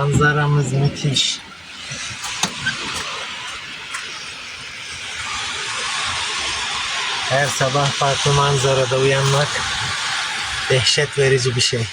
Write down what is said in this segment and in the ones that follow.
Man- Manzaramız müthiş. Her sabah farklı manzarada uyanmak dehşet verici bir şey.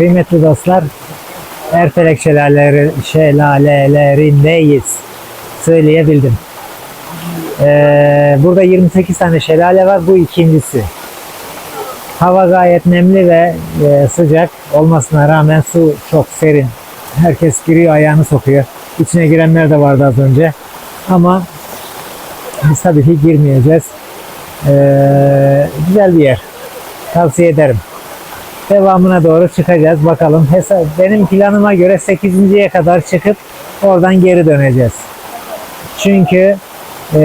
Kıymetli dostlar, Erfelek şelaleleri, şelalelerindeyiz. Söyleyebildim. Ee, burada 28 tane şelale var. Bu ikincisi. Hava gayet nemli ve e, sıcak olmasına rağmen su çok serin. Herkes giriyor ayağını sokuyor. İçine girenler de vardı az önce. Ama biz tabii ki girmeyeceğiz. Ee, güzel bir yer. Tavsiye ederim. Devamına doğru çıkacağız. Bakalım. Hesap, benim planıma göre 8.ye kadar çıkıp oradan geri döneceğiz. Çünkü e,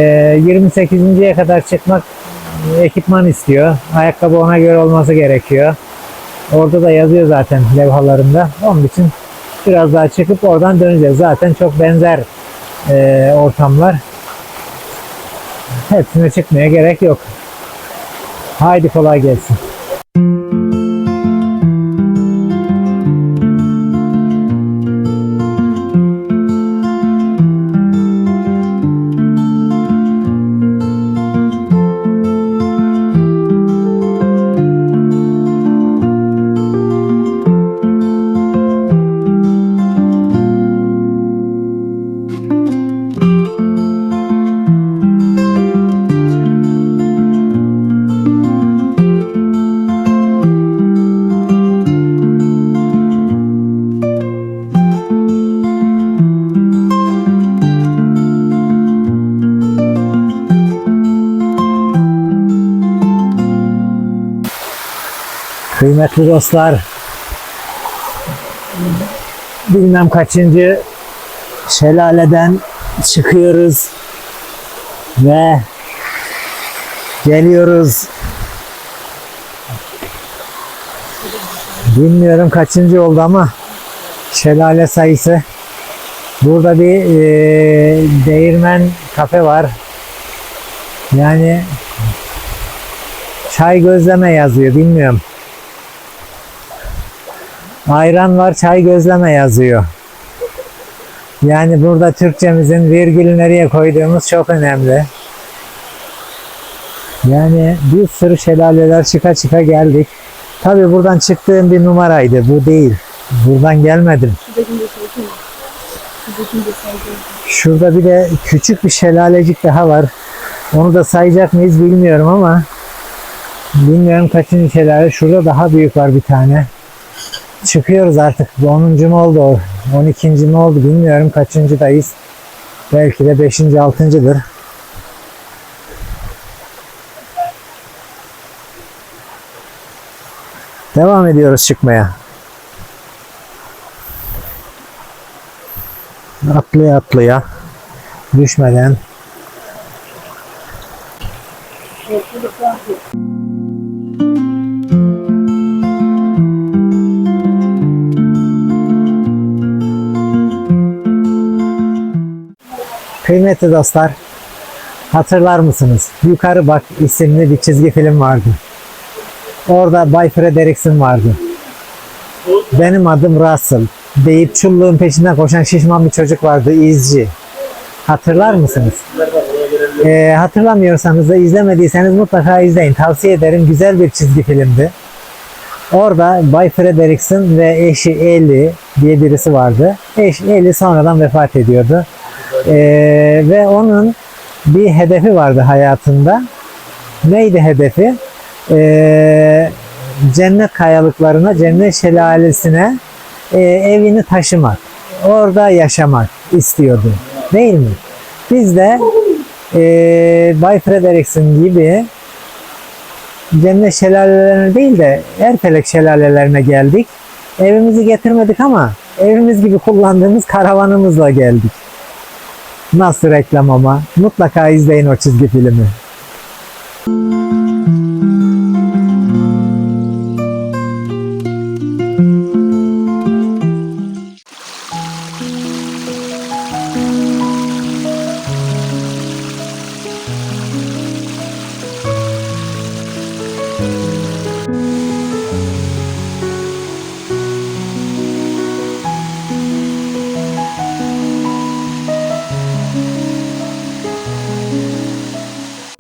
28.ye kadar çıkmak ekipman istiyor. Ayakkabı ona göre olması gerekiyor. Orada da yazıyor zaten levhalarında. Onun için biraz daha çıkıp oradan döneceğiz. Zaten çok benzer e, ortamlar. Hepsine çıkmaya gerek yok. Haydi kolay gelsin. Kıymetli dostlar, bilmem kaçıncı şelaleden çıkıyoruz ve geliyoruz. Bilmiyorum kaçıncı oldu ama şelale sayısı. Burada bir e, değirmen kafe var. Yani çay gözleme yazıyor bilmiyorum. Ayran var, çay gözleme yazıyor. Yani burada Türkçemizin virgülü nereye koyduğumuz çok önemli. Yani bir sürü şelaleler çıka çıka geldik. Tabii buradan çıktığım bir numaraydı. Bu değil. Buradan gelmedim. Şurada bir de küçük bir şelalecik daha var. Onu da sayacak mıyız bilmiyorum ama bilmiyorum kaçıncı şelale. Şurada daha büyük var bir tane çıkıyoruz artık. Bu 10. mu oldu o? 12. mi oldu bilmiyorum kaçıncıdayız. Belki de 5. 6.dır. Devam ediyoruz çıkmaya. Atlaya atlaya düşmeden Kıymetli dostlar, hatırlar mısınız? Yukarı Bak isimli bir çizgi film vardı. Orada Bay Frederickson vardı. Benim adım Russell deyip çulluğun peşinden koşan şişman bir çocuk vardı, izci. Hatırlar mısınız? Ee, hatırlamıyorsanız da izlemediyseniz mutlaka izleyin. Tavsiye ederim. Güzel bir çizgi filmdi. Orada Bay Frederickson ve eşi Ellie diye birisi vardı. Eş Ellie sonradan vefat ediyordu. Ee, ve onun bir hedefi vardı hayatında. Neydi hedefi? Ee, cennet kayalıklarına, cennet şelalesine e, evini taşımak. Orada yaşamak istiyordu. Değil mi? Biz de e, Bay Frederickson gibi cennet şelalelerine değil de Erfelek şelalelerine geldik. Evimizi getirmedik ama evimiz gibi kullandığımız karavanımızla geldik. Nasıl reklam ama? Mutlaka izleyin o çizgi filmi.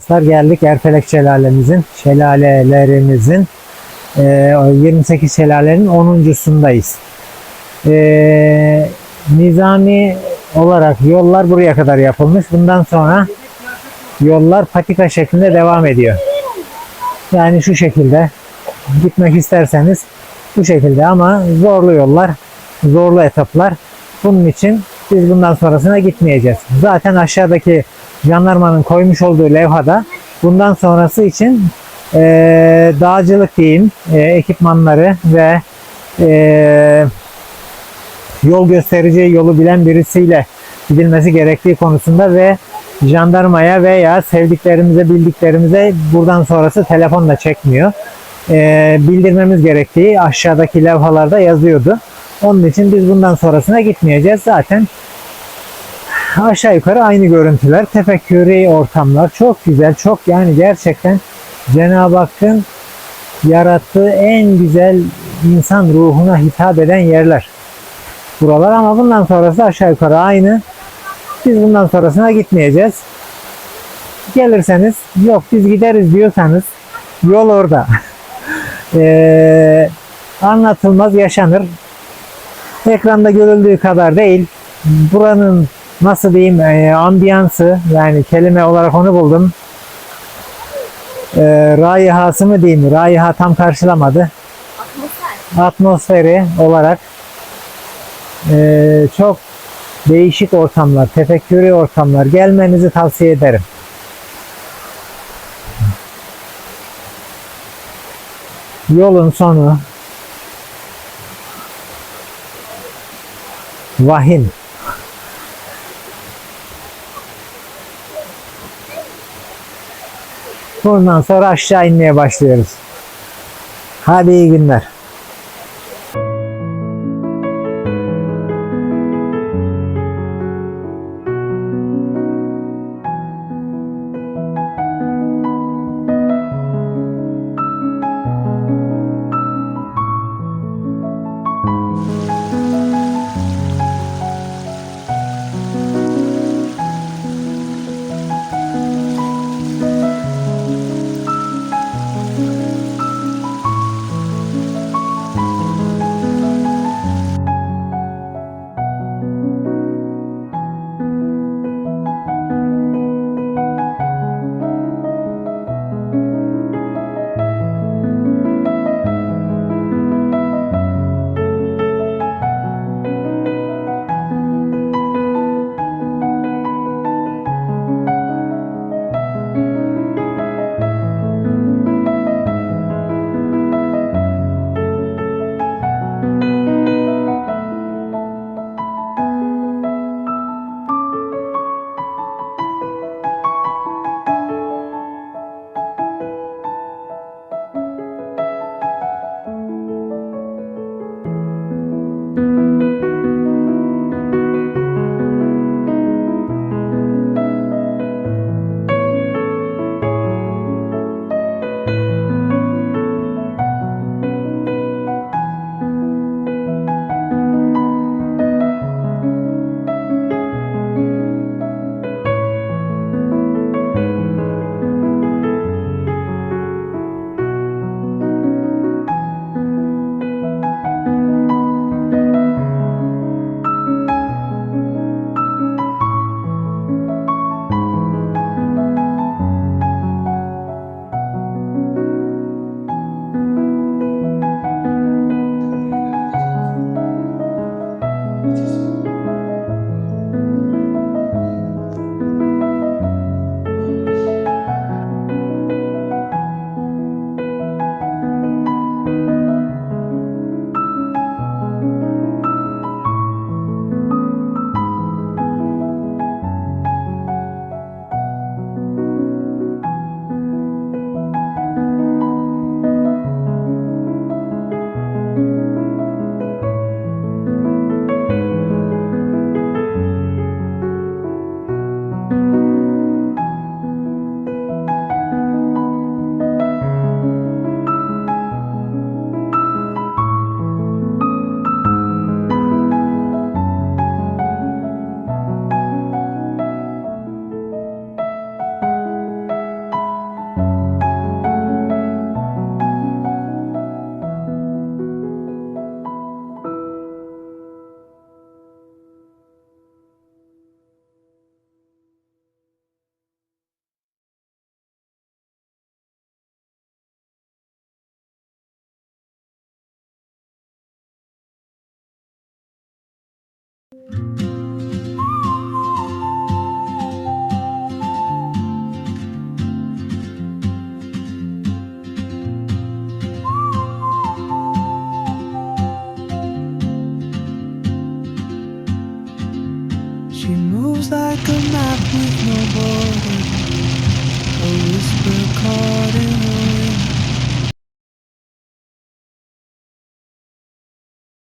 Dostlar geldik Erfelek şelalemizin, şelalelerimizin Ee, o 28 şelalenin 10.sundayız. Ee, nizami olarak yollar buraya kadar yapılmış. Bundan sonra yollar patika şeklinde devam ediyor. Yani şu şekilde gitmek isterseniz bu şekilde ama zorlu yollar, zorlu etaplar. Bunun için biz bundan sonrasına gitmeyeceğiz. Zaten aşağıdaki jandarmanın koymuş olduğu levhada bundan sonrası için eee, dağcılık diyeyim eee, ekipmanları ve eee, yol gösterici yolu bilen birisiyle gidilmesi gerektiği konusunda ve jandarmaya veya sevdiklerimize bildiklerimize buradan sonrası telefonla çekmiyor. Eee, bildirmemiz gerektiği aşağıdaki levhalarda yazıyordu. Onun için biz bundan sonrasına gitmeyeceğiz. Zaten aşağı yukarı aynı görüntüler. Tefekkürü ortamlar. Çok güzel. Çok yani gerçekten Cenab-ı Hakk'ın yarattığı en güzel insan ruhuna hitap eden yerler. Buralar ama bundan sonrası aşağı yukarı aynı. Biz bundan sonrasına gitmeyeceğiz. Gelirseniz yok biz gideriz diyorsanız yol orada. Eee, anlatılmaz yaşanır. Ekranda görüldüğü kadar değil. Buranın nasıl diyeyim e, ambiyansı yani kelime olarak onu buldum. E, raihası mı diyeyim? Raiha tam karşılamadı. Atmosferi olarak e, çok değişik ortamlar, tefekkürü ortamlar. Gelmenizi tavsiye ederim. Yolun sonu vahim. Bundan sonra aşağı inmeye başlıyoruz. Hadi iyi günler. Mm-hmm.